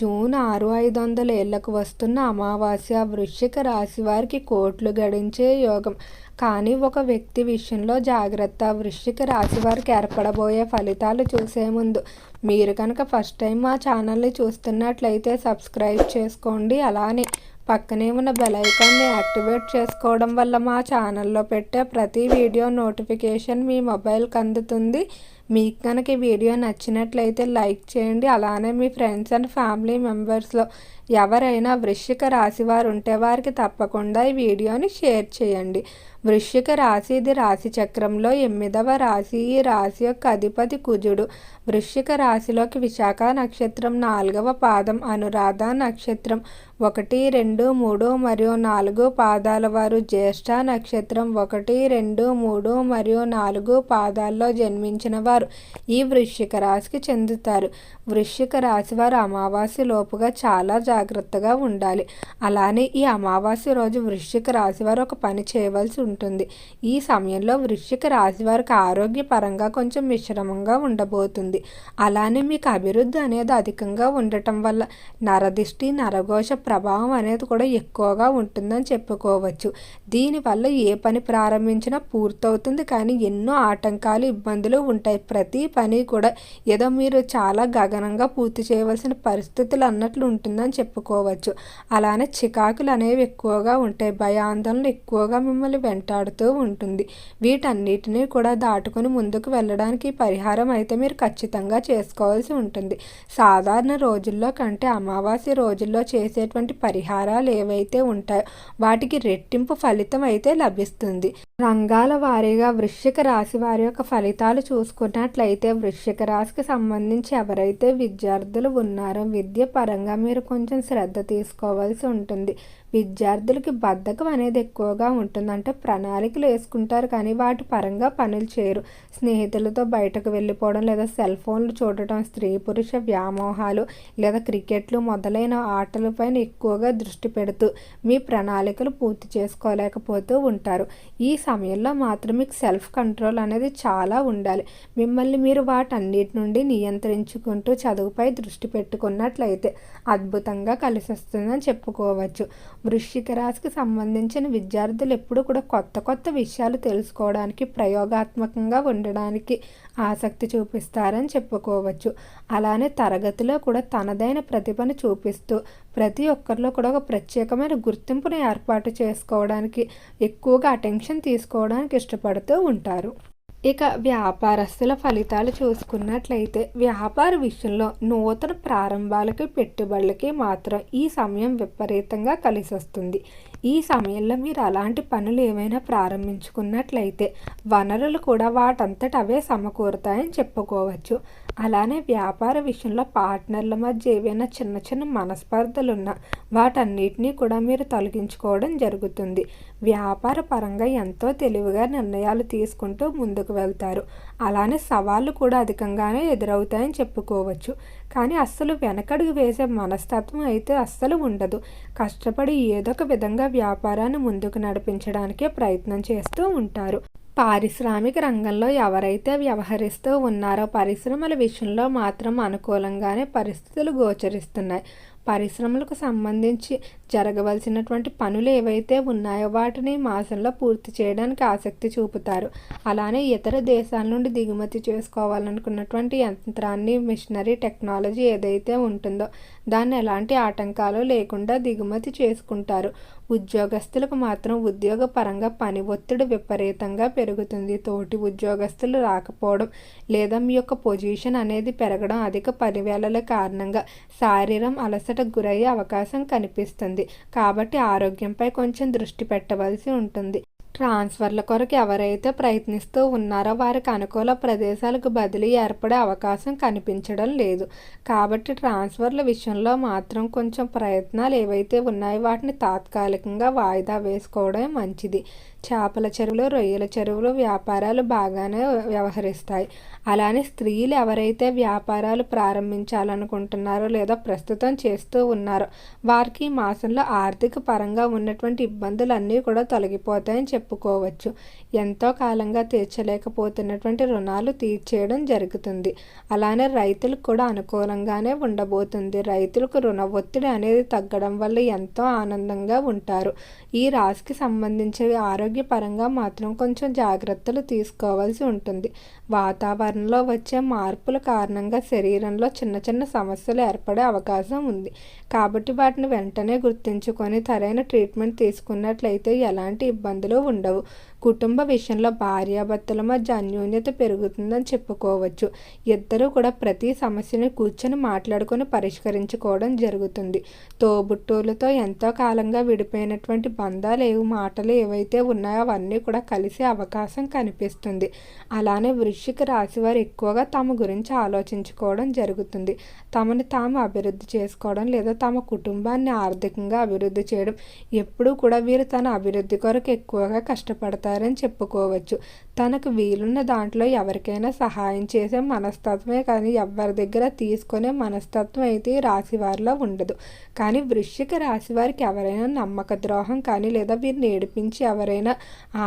June ఆరు ఐదు వందల ఏళ్ళకు వస్తున్న అమావాస్య వృశ్చిక రాశి వారికి కోట్లు గడించే యోగం. కానీ ఒక వ్యక్తి విషయంలో జాగ్రత్త. వృష్టిక రాశి వారికి ఏర్పడబోయే ఫలితాలు చూసే ముందు మీరు కనుక ఫస్ట్ టైం మా ఛానల్ని చూస్తున్నట్లయితే సబ్స్క్రైబ్ చేసుకోండి. అలానే పక్కనే ఉన్న బెల్ ఐకాన్ని యాక్టివేట్ చేసుకోవడం వల్ల మా ఛానల్లో పెట్టే ప్రతి వీడియో నోటిఫికేషన్ మీ మొబైల్కి అందుతుంది. మీకు కనుక ఈ వీడియో నచ్చినట్లయితే లైక్ చేయండి. అలానే మీ ఫ్రెండ్స్ అండ్ ఫ్యామిలీ మెంబర్స్లో ఎవరైనా వృశ్చిక రాశి వారు ఉంటే వారికి తప్పకుండా ఈ వీడియోని షేర్ చేయండి. వృశ్చిక రాశి ఇది రాశి చక్రంలో ఎనిమిదవ రాశి. ఈ రాశి యొక్క అధిపతి కుజుడు. వృశ్చిక రాశిలోకి విశాఖ నక్షత్రం నాలుగవ పాదం. అనురాధ నక్షత్రం ఒకటి రెండు మూడు మరియు నాలుగు పాదాల వారు. జ్యేష్ఠ నక్షత్రం ఒకటి రెండు మూడు మరియు నాలుగు పాదాల్లో జన్మించిన వారు ఈ వృశ్చిక రాశికి చెందుతారు. వృశ్చిక రాశి వారు అమావాస్య లోపుగా చాలా జాగ్రత్తగా ఉండాలి. అలానే ఈ అమావాస్య రోజు వృశ్చిక రాశి వారు ఒక పని చేయవలసి ఉంటుంది. ఈ సమయంలో వృశ్చిక రాశి వారికి ఆరోగ్యపరంగా కొంచెం మిశ్రమంగా ఉండబోతుంది. అలానే మీకు అభివృద్ధి అనేది అధికంగా ఉండటం వల్ల నరదిష్టి నరఘోష ప్రభావం అనేది కూడా ఎక్కువగా ఉంటుందని చెప్పుకోవచ్చు. దీనివల్ల ఏ పని ప్రారంభించినా పూర్తవుతుంది. కానీ ఎన్నో ఆటంకాలు ఇబ్బందులు ఉంటాయి. ప్రతి పని కూడా ఏదో మీరు చాలా గగనంగా పూర్తి చేయవలసిన పరిస్థితులు అన్నట్లు ఉంటుందని చెప్పుకోవచ్చు. అలానే చికాకులు అనేవి ఎక్కువగా ఉంటాయి. భయాందోళనలు ఎక్కువగా మిమ్మల్ని వెంట వెంటాడుతూ ఉంటుంది. వీటన్నిటినీ కూడా దాటుకొని ముందుకు వెళ్ళడానికి పరిహారం అయితే మీరు ఖచ్చితంగా చేసుకోవాల్సి ఉంటుంది. సాధారణ రోజుల్లో కంటే అమావాస్య రోజుల్లో చేసేటువంటి పరిహారాలు ఏవైతే ఉంటాయో వాటికి రెట్టింపు ఫలితం అయితే లభిస్తుంది. రంగాల వారీగా వృశ్చిక రాశి వారి యొక్క ఫలితాలు చూసుకున్నట్లయితే వృశ్చిక రాశికి సంబంధించి ఎవరైతే విద్యార్థులు ఉన్నారో విద్య పరంగా మీరు కొంచెం శ్రద్ధ తీసుకోవాల్సి ఉంటుంది. విద్యార్థులకి బద్ధకం అనేది ఎక్కువగా ఉంటుంది. అంటే ప్రణాళికలు వేసుకుంటారు కానీ వాటి పరంగా పనులు చేయరు. స్నేహితులతో బయటకు వెళ్ళిపోవడం లేదా సెల్ ఫోన్లు చూడటం స్త్రీ పురుష వ్యామోహాలు లేదా క్రికెట్లు మొదలైన ఆటలపైన ఎక్కువగా దృష్టి పెడుతూ మీ ప్రణాళికలు పూర్తి చేసుకోలేకపోతూ ఉంటారు. ఈ సమయంలో మాత్రం మీకు సెల్ఫ్ కంట్రోల్ అనేది చాలా ఉండాలి. మిమ్మల్ని మీరు వాటన్నిటి నుండి నియంత్రించుకుంటూ చదువుపై దృష్టి పెట్టుకున్నట్లయితే అద్భుతంగా కలిసి వస్తుందని చెప్పుకోవచ్చు. వృశ్చిక రాశికి సంబంధించిన విద్యార్థులు ఎప్పుడు కూడా కొత్త కొత్త విషయాలు తెలుసుకోవడానికి ప్రయోగాత్మకంగా ఉండడానికి ఆసక్తి చూపిస్తారని చెప్పుకోవచ్చు. అలానే తరగతిలో కూడా తనదైన ప్రతిభను చూపిస్తూ ప్రతి ఒక్కరిలో కూడా ఒక ప్రత్యేకమైన గుర్తింపును ఏర్పాటు చేసుకోవడానికి ఎక్కువగా అటెన్షన్ తీసుకోవడానికి ఇష్టపడుతూ ఉంటారు. ఇక వ్యాపారస్తుల ఫలితాలు చూసుకున్నట్లయితే వ్యాపార విషయంలో నూతన ప్రారంభాలకి పెట్టుబడులకి మాత్రం ఈ సమయం విపరీతంగా కలిసొస్తుంది. ఈ సమయంలో మీరు అలాంటి పనులు ఏమైనా ప్రారంభించుకున్నట్లయితే వనరులు కూడా వాటంతట అవే సమకూరుతాయని చెప్పుకోవచ్చు. అలానే వ్యాపార విషయంలో పార్ట్నర్ల మధ్య ఏవైనా చిన్న చిన్న మనస్పర్ధలు ఉన్నా వాటన్నిటినీ కూడా మీరు తొలగించుకోవడం జరుగుతుంది. వ్యాపార పరంగా ఎంతో తెలివిగా నిర్ణయాలు తీసుకుంటూ ముందుకు వెళ్తారు. అలానే సవాళ్ళు కూడా అధికంగానే ఎదురవుతాయని చెప్పుకోవచ్చు. కానీ అస్సలు వెనకడుగు వేసే మనస్తత్వం అయితే అస్సలు ఉండదు. కష్టపడి ఏదో ఒక విధంగా వ్యాపారాన్ని ముందుకు నడిపించడానికే ప్రయత్నం చేస్తూ ఉంటారు. పారిశ్రామిక రంగంలో ఎవరైతే వ్యవహరిస్తూ ఉన్నారో పరిశ్రమల విషయంలో మాత్రం అనుకూలంగానే పరిస్థితులు గోచరిస్తున్నాయి. పరిశ్రమలకు సంబంధించి జరగవలసినటువంటి పనులు ఏవైతే ఉన్నాయో వాటిని మాసంలో పూర్తి చేయడానికి ఆసక్తి చూపుతారు. అలానే ఇతర దేశాల నుండి దిగుమతి చేసుకోవాలనుకున్నటువంటి యంత్రాన్ని మిషనరీ టెక్నాలజీ ఏదైతే ఉంటుందో దాన్ని ఎలాంటి ఆటంకాలు లేకుండా దిగుమతి చేసుకుంటారు. ఉద్యోగస్తులకు మాత్రం ఉద్యోగ పరంగా పని ఒత్తిడి విపరీతంగా పెరుగుతుంది. తోటి ఉద్యోగస్తులు రాకపోవడం లేదా మీ యొక్క పొజిషన్ అనేది పెరగడం అధిక పనివేళల కారణంగా శారీరం అలస అలసటకు గురయ్యే అవకాశం కనిపిస్తుంది. కాబట్టి ఆరోగ్యంపై కొంచెం దృష్టి పెట్టవలసి ఉంటుంది. ట్రాన్స్ఫర్ల కొరకు ఎవరైతే ప్రయత్నిస్తూ ఉన్నారో వారికి అనుకూల ప్రదేశాలకు బదిలీ ఏర్పడే అవకాశం కనిపించడం లేదు. కాబట్టి ట్రాన్స్ఫర్ల విషయంలో మాత్రం కొంచెం ప్రయత్నాలు ఏవైతే ఉన్నాయో వాటిని తాత్కాలికంగా వాయిదా వేసుకోవడమే మంచిది. చేపల చెరువులు రొయ్యల చెరువులు వ్యాపారాలు బాగానే వ్యవహరిస్తాయి. అలానే స్త్రీలు ఎవరైతే వ్యాపారాలు ప్రారంభించాలనుకుంటున్నారో లేదా ప్రస్తుతం చేస్తూ ఉన్నారో వారికి ఈ మాసంలో ఆర్థిక పరంగా ఉన్నటువంటి ఇబ్బందులన్నీ కూడా తొలగిపోతాయని చెప్పుకోవచ్చు. ఎంతో కాలంగా తీర్చలేకపోతున్నటువంటి రుణాలు తీర్చేయడం జరుగుతుంది. అలానే రైతులకు కూడా అనుకూలంగానే ఉండబోతుంది. రైతులకు రుణ ఒత్తిడి అనేది తగ్గడం వల్ల ఎంతో ఆనందంగా ఉంటారు. ఈ రాశికి సంబంధించి ఆరోగ్యపరంగా మాత్రం కొంచెం జాగ్రత్తలు తీసుకోవాల్సి ఉంటుంది. వాతావరణంలో వచ్చే మార్పుల కారణంగా శరీరంలో చిన్న చిన్న సమస్యలు ఏర్పడే అవకాశం ఉంది. కాబట్టి వాటిని వెంటనే గుర్తుంచుకొని సరైన ట్రీట్మెంట్ తీసుకున్నట్లయితే ఎలాంటి ఇబ్బందులు ఉండవు. కుటుంబ విషయంలో భార్యాభర్తల మధ్య అన్యోన్యత పెరుగుతుందని చెప్పుకోవచ్చు. ఇద్దరూ కూడా ప్రతి సమస్యని కూర్చొని మాట్లాడుకొని పరిష్కరించుకోవడం జరుగుతుంది. తోబుట్టూలతో ఎంతో కాలంగా విడిపోయినటువంటి బంధాలు ఏవి మాటలు ఏవైతే ఉన్నాయో అవన్నీ కూడా కలిసే అవకాశం కనిపిస్తుంది. అలానే వృశ్చిక రాశి వారు ఎక్కువగా తమ గురించి ఆలోచించుకోవడం జరుగుతుంది. తమని తాము అభివృద్ధి చేసుకోవడం లేదా తమ కుటుంబాన్ని ఆర్థికంగా అభివృద్ధి చేయడం ఎప్పుడూ కూడా వీరు తన అభివృద్ధి కొరకు ఎక్కువగా కష్టపడతారు. చేశారని చెప్పుకోవచ్చు. తనకు వీలున్న దాంట్లో ఎవరికైనా సహాయం చేసే మనస్తత్వమే కానీ ఎవరి దగ్గర తీసుకునే మనస్తత్వం అయితే రాశివారిలో ఉండదు. కానీ వృశ్చిక రాశి వారికి ఎవరైనా నమ్మక ద్రోహం కానీ లేదా వీరిని ఏడిపించి ఎవరైనా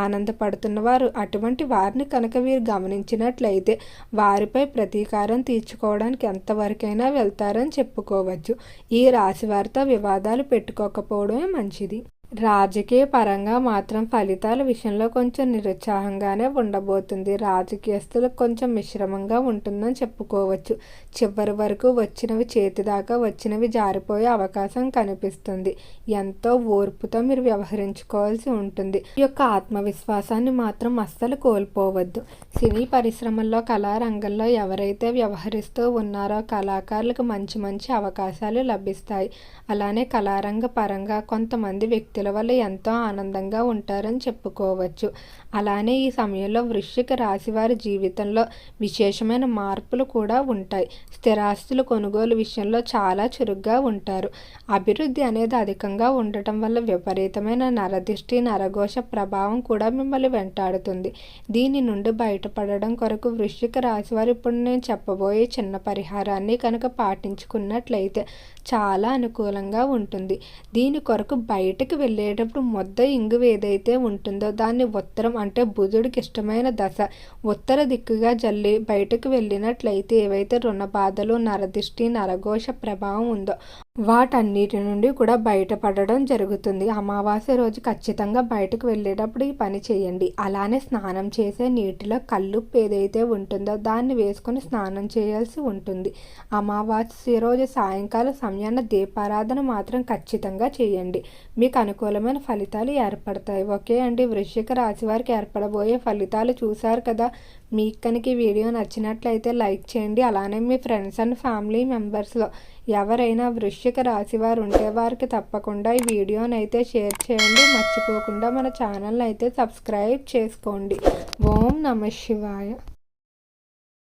ఆనందపడుతున్న వారు అటువంటి వారిని కనుక వీరు గమనించినట్లయితే వారిపై ప్రతీకారం తీర్చుకోవడానికి ఎంతవరకైనా వెళ్తారని చెప్పుకోవచ్చు. ఈ రాశి వారితో వివాదాలు పెట్టుకోకపోవడమే మంచిది. రాజకీయ పరంగా మాత్రం ఫలితాల విషయంలో కొంచెం నిరుత్సాహంగానే ఉండబోతుంది. రాజకీయస్తులకు కొంచెం మిశ్రమంగా ఉంటుందని చెప్పుకోవచ్చు. చివరి వరకు వచ్చినవి చేతి దాకా వచ్చినవి జారిపోయే అవకాశం కనిపిస్తుంది. ఎంతో ఓర్పుతో మీరు వ్యవహరించుకోవాల్సి ఉంటుంది. ఈ యొక్క ఆత్మవిశ్వాసాన్ని మాత్రం అస్సలు కోల్పోవద్దు. సినీ పరిశ్రమల్లో కళారంగంలో ఎవరైతే వ్యవహరిస్తూ ఉన్నారో కళాకారులకు మంచి మంచి అవకాశాలు లభిస్తాయి. అలానే కళారంగ పరంగా కొంతమంది వ్యక్తులు వల్ల ఎంతో ఆనందంగా ఉంటారని చెప్పుకోవచ్చు. అలానే ఈ సమయంలో వృశ్చిక రాశి వారి జీవితంలో విశేషమైన మార్పులు కూడా ఉంటాయి. స్థిరాస్తులు కొనుగోలు విషయంలో చాలా చురుగ్గా ఉంటారు. అభివృద్ధి అనేది అధికంగా ఉండటం వల్ల విపరీతమైన నరదిష్టి నరఘోష ప్రభావం కూడా మిమ్మల్ని వెంటాడుతుంది. దీని నుండి బయటపడడం కొరకు వృశ్చిక రాశి వారు ఇప్పుడు నేను చెప్పబోయే చిన్న పరిహారాన్ని కనుక పాటించుకున్నట్లయితే చాలా అనుకూలంగా ఉంటుంది. దీని కొరకు బయటకు వెళ్ళి వెళ్ళేటప్పుడు మొద్ద ఇంగు ఏదైతే ఉంటుందో దాన్ని ఉత్తరం అంటే బుధుడికి ఇష్టమైన దశ. ఉత్తర దిక్కుగా జల్లి బయటకు వెళ్ళినట్లయితే ఏవైతే రుణ బాధలు నరదిష్టి నరఘోష ప్రభావం ఉందో వాటన్నిటి నుండి కూడా బయటపడడం జరుగుతుంది. అమావాస్య రోజు ఖచ్చితంగా బయటకు వెళ్ళేటప్పుడు ఈ పని చేయండి. అలానే స్నానం చేసే నీటిలో కల్లుప్పు ఏదైతే ఉంటుందో దాన్ని వేసుకొని స్నానం చేయాల్సి ఉంటుంది. అమావాస్య రోజు సాయంకాలం సమయాన దీపారాధన మాత్రం ఖచ్చితంగా చేయండి. మీకు అనుకూలమైన ఫలితాలు ఏర్పడతాయి. ఓకే అండి వృశ్చిక రాశి వారికి ఏర్పడబోయే ఫలితాలు చూశారు కదా. మీకు కనుక ఈ వీడియో నచ్చినట్లయితే లైక్ చేయండి. అలానే మీ ఫ్రెండ్స్ అండ్ ఫ్యామిలీ మెంబర్స్లో ఎవరైనా వృశ్చిక రాశి వారు ఉంటే వారికి తప్పకుండా ఈ వీడియోని అయితే షేర్ చేయండి. మర్చిపోకుండా మన ఛానల్ అయితే సబ్స్క్రైబ్ చేసుకోండి. ఓం నమ శివాయ.